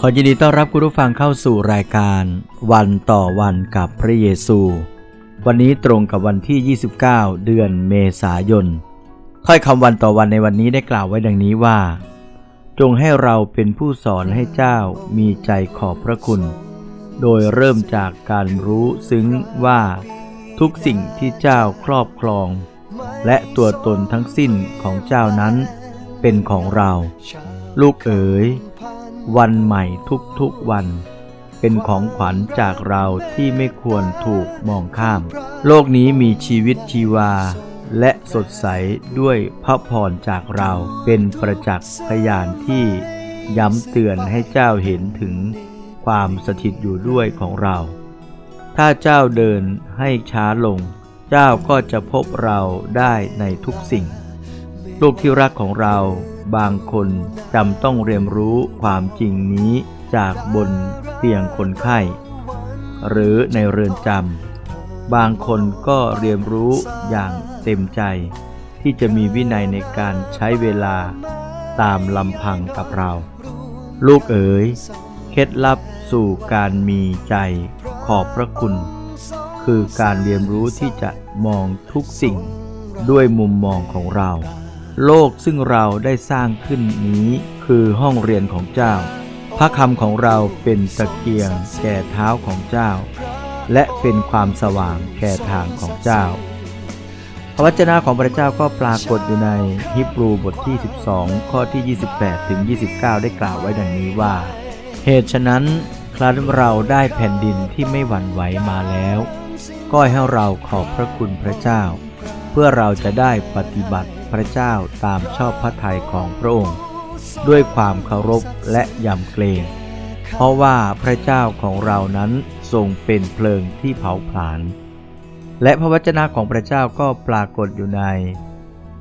ขอยินดีต้อนรับคุณผู้ฟังเข้าสู่รายการ วันต่อวันกับพระเยซู วันนี้ตรงกับวันที่ 29 เดือนเมษายนถ้อยคำวันต่อวันในวันนี้ได้กล่าวไว้ดังนี้ว่า จงให้เราเป็นผู้สอนให้เจ้ามีใจขอบพระคุณ โดยเริ่มจากการรู้ซึ้งว่าทุกสิ่งที่เจ้าครอบครอง และตัวตนทั้งสิ้นของเจ้านั้นเป็นของเรา ลูกเอ๋ย วันใหม่ทุกๆวัน เป็นของขวัญจากเราที่ไม่ควรถูกมองข้าม โลกนี้มีชีวิตชีวา และสดใสด้วยพระพรจากเราเป็นประจักษ์พยานที่ย้ำเตือนให้เจ้าเห็นถึงความสถิตอยู่ด้วยของเรา ถ้าเจ้าเดินให้ช้าลง เจ้าก็จะพบเราได้ในทุกสิ่ง ลูกที่รักของเรา บางคนจำต้องเรียนรู้ความจริงนี้จากบนเตียงคนไข้ หรือในเรือนจำบางคนก็เรียนรู้อย่างเต็มใจ ที่จะมีวินัยในการใช้เวลาตามลำพังกับเรา ลูกเอ๋ย เคล็ดลับสู่การมีใจขอบพระคุณ คือการเรียนรู้ที่จะมองทุกสิ่งด้วยมุมมองของเรา โลกซึ่งเราได้สร้างขึ้นนี้คือห้องเรียนของเจ้า พระคำของเราเป็นตะเกียงแก่เท้าของเจ้า และเป็นความสว่างแก่ทางของเจ้า พระวจนะของพระเจ้าก็ปรากฏอยู่ในฮิบรูบทที่ 12 ข้อที่ 28 ถึง 29 ได้กล่าวไว้ดังนี้ว่า เหตุฉะนั้นครั้นเราได้แผ่นดินที่ไม่หวั่นไหวมาแล้ว ก็ให้เราขอบพระคุณพระเจ้า เพื่อเราจะได้ปฏิบัติ พระเจ้าตามชอบพระทัยของพระองค์ ด้วยความเคารพและยำเกรง เพราะว่าพระเจ้าของเรานั้นทรงเป็นเพลิงที่เผาผลาญและพระวจนะของพระเจ้าก็ปรากฏอยู่ใน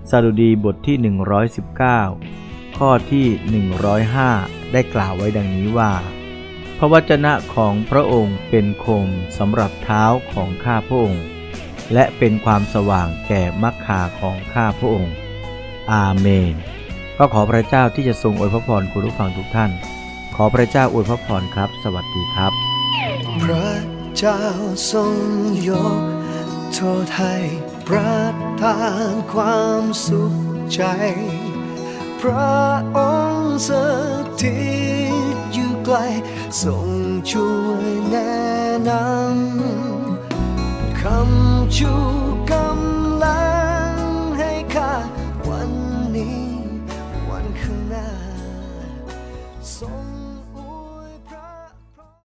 สดุดีบทที่ 119 ข้อที่ 105 ได้กล่าวไว้ดังนี้ว่า พระวจนะของพระองค์เป็นคมสำหรับเท้าของข้าพระองค์ และเป็นความสว่างแก่มักคาของข้าพระองค์ อาเมน ก็ขอพระเจ้าที่จะทรงอวยพระพรคุณผู้ฟังทุกท่าน ขอพระเจ้าอวยพระพรครับ สวัสดีครับ พระเจ้าทรงยกโทษให้ประทานความสุขใจ พระองค์สถิตอยู่ไกลทรงช่วยแนะนำคำ ชูก